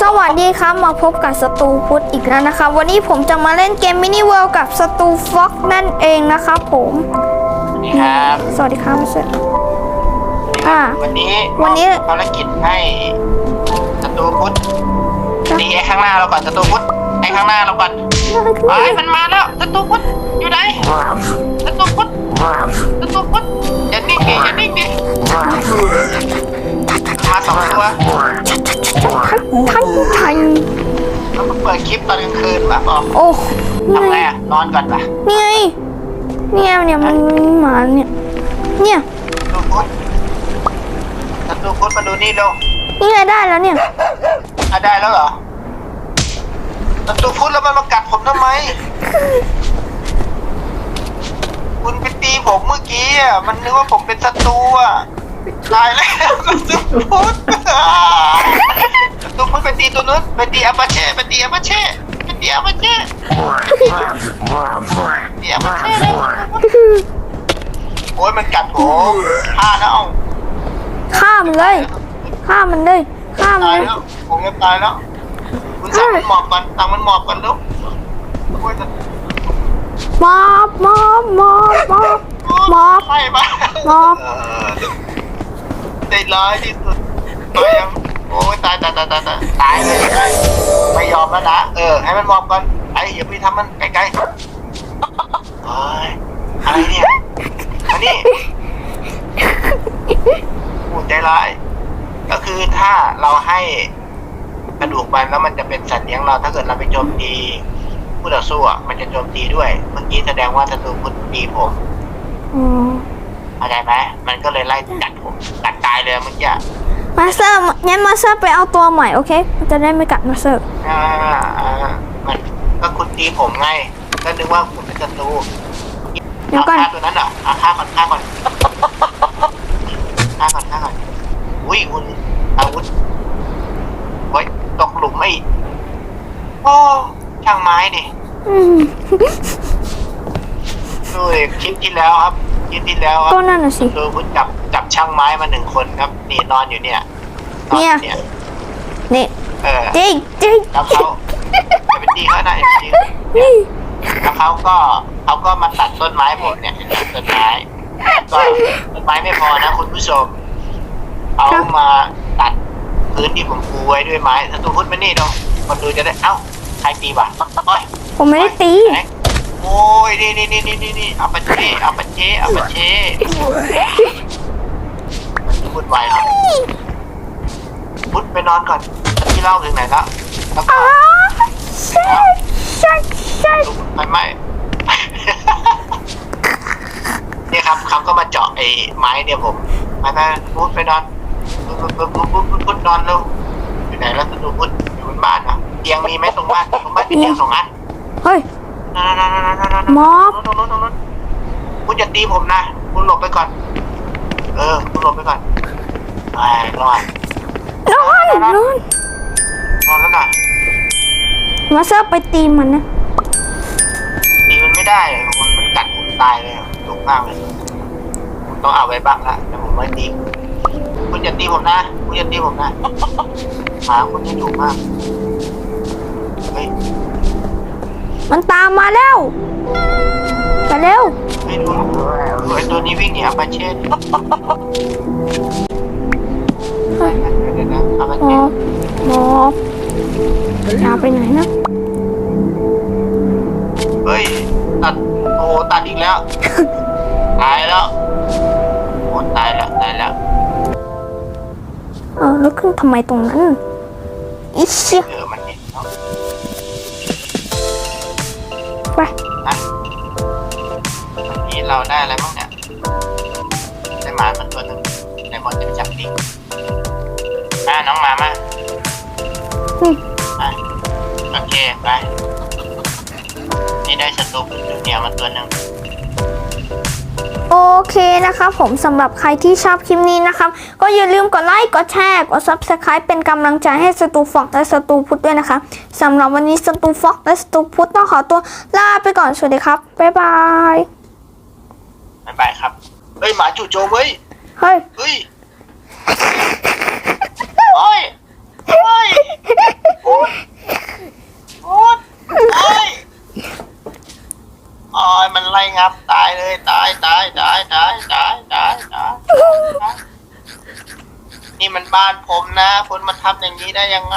สวัสดีครับมาพบกับสตูพุทธอีกแล้วนะคะวันนี้ผมจะมาเล่นเกมมินิเวิลด์กับสตูฟ็อกนั่นเองนะครับผมนี่ครับสวัสดีครับเสร็จอ่า วันนี้วันนี้มอบภารกิจให้ศัตรูพุทธครับตีไอ้ข้างหน้าเราก่อนศัตรูพุทธไอ้ข้างหน้าเราก่อนไอ้ยมันมาแล้วศัต ทันทันแล้วมาเปิดคลิปตอนกลางคืนป่ะบอกโอ้ทำไงอะนอนก่อนป่ะนี่ไงนี่ไงเนี่ยมันหมาเนี่ย เนี่ยศัตรูพุทธศัตรูพุทธมาดูนี่เร็วนี่ไงได้แล้วเนี่ยอะได้แล้วเหรอศัตรูพุทธแล้วมันมากัดผมทำไม คุณไปตีผมเมื่อกี้อะ มันนึกว่าผมเป็นศัตรูอะ ตายแล้วศัตรูพุทธศั ตรูพุทธไปตีตัวนู้นไปตีอาปาเช่ไปตีอาปาเช่ไปตีอาปาเช่ตีอาปาเช่เลยโอ้ยมันกัดผมฆ่าแล้วฆ่ามันเลยฆ่ามันเลยฆ่ามันตายเลยแล้วผมจะตายแล้วคุณสั่งมันหมอบก่อนสั่งมันหมอบก่อนลูกโอ้ยมอบมอบมอบมอบมอบใช่ปะมอบ เออใจร้ายที่สุดตายยัง โอ้ยตายตายตายตายตายตายเลยตายไม่ยอมแล้วนะเออ ให้มันมอบก่อนไอ้อย่าไปทำมันไกลๆเฮ้ยอะไรเนี่ยอันนี้โอ้ใจร้ายก็คือถ้าเราให้กระดูกมันแล้วมันจะเป็นสัตว์เลี้ยงเราถ้าเกิดเราไปโจมตีผู้ต่อสู้อะมันจะโจมตีด้วยเมื่อกี้แสดงว่าศัตรูพุทธตีผมอ๋อเข้าใจไหมมันก็เลยไล่กัดผมกัดตายเลยเมื่อกี้ มาสเตอร์งั้นมาสเตอร์ไปเอาตัวใหม่โอเค จะได้ไม่กัดมาสเตอร์อ่าอ่ามันก็คุณตีผมไงก็นึกว่าผมเป็นศัตรูเดี๋ยวเอาก่อนฆ่าตัวนั้นเหรอเอาฆ่าก่อนฆ่าก่อนฆ่าก่อนฆ่าก่อนอุ้ยคุณอาวุธไว้ยตกหลุมไม่โอ้ช่างไม้นี่ดูดิคลิปที่แล้วครับคลิปที่แล้วครับนั่นน่ะสิดูคุณจับจับช่างไม้มาหนึ่งคนครับนี่นอนอยู่เนี่ย นอนอยู่เนี่ยนี่เออจริงจริงแล้วเขาจะไปตีเขาหน่อยตีนี่แล้วเขาก็เขาก็มาตัดต้นไม้ผมเนี่ยต้นไม้ก็ต้นไม้ไม่พอนะคุณผู้ชมเอามาตัดพื้นที่ผมปูไว้ด้วยไม้ถ้าตัวพุทธมานี่เนาะคนดูจะได้เอ้าใครตีวะโอ้ยผมไม่ได้ตีไหนโอ้ยนี่นี่นี่นี่นี่นี่เอาปะเช่เอาปะเช่เอาปะเช่มันพูดไวครับ พุทธไปนอนก่อนที่เล่าถึงไหนแล้วแล้วก็อ๋อใช่ใช่ใช่ไม่ไม่เนี่ยครับเขาก็มาเจาะไอ้ไม้เนี่ยผมไปไปพุทธไปนอนพุทธพุทธพุทธพุทธพุทธพุทธนอนเร็วอยู่ไหนแล้วดูพุทธอยู่บนบ้านนะเตียงมีไหมตรงบ้านตรงบ้านมีเตียงสองอันเฮ้ยนั่นนั่นนั่นนั่นนั่นมอบตรงนู้นตรงนู้นคุณอย่าตีผมนะ คุณหลบไปก่อน เออ คุณหลบไปก่อนไอ้รอด นอนนอนนอนแล้วนะมาสเตอร์ไปตีมันนะตีมันไม่ได้มันมันกัดผมตายเลยดุมากเลยผมต้องเอาไว้บ้างละแต่ผมไม่ตีคุณอย่าตีผมนะคุณอย่าตีผมนะหมาคุณนี่ดุมากเฮ้ยมันตามมาแล้วไปเร็วเฮ้ยดูไอ้ตัวนี้วิ่งหนีอาปาเช่ดิ เฮ้ยเดี๋ยวนะอาปาหมเช่อบหมอบอย่าไปไหนนะ เฮ้ย ตัด โอ้ตัดอีกแล้ว ตายแล้วโอ้ตายแล้ว ตายแล้ว เออแล้วขึ้นทำไมตรงนั้นอิเชี่ยเออมันเห็นเนาะไปอะวันนี้เราได้อะไรบ้างเนี่ย น้องหมามานี่มาโอเคไปนี่ได้สตูจูเนียร์มาตัวหนึ่งโอเคนะครับผมสำหรับใครที่ชอบคลิปนี้นะครับ ก็อย่าลืมกดไลค์กดแชร์กด subscribe เป็นกำลังใจให้สตูฟอกและสตูพุทธด้วยนะคะสำหรับวันนี้สตูฟอกและสตูพุทธต้องขอตัวลาไปก่อนสวัสดีครับบ๊ายบายบ๊ายบายครับเฮ้ยหมาจู่โจมเว้ยเฮ้ยเฮ้ยโอ้ยโอ้ย อ๋อยมันไล่งับตายเลยตายตายตายตายตายตายตายตายนี่มันบ้านผมนะคุณมาทำอย่างนี้ได้ยังไง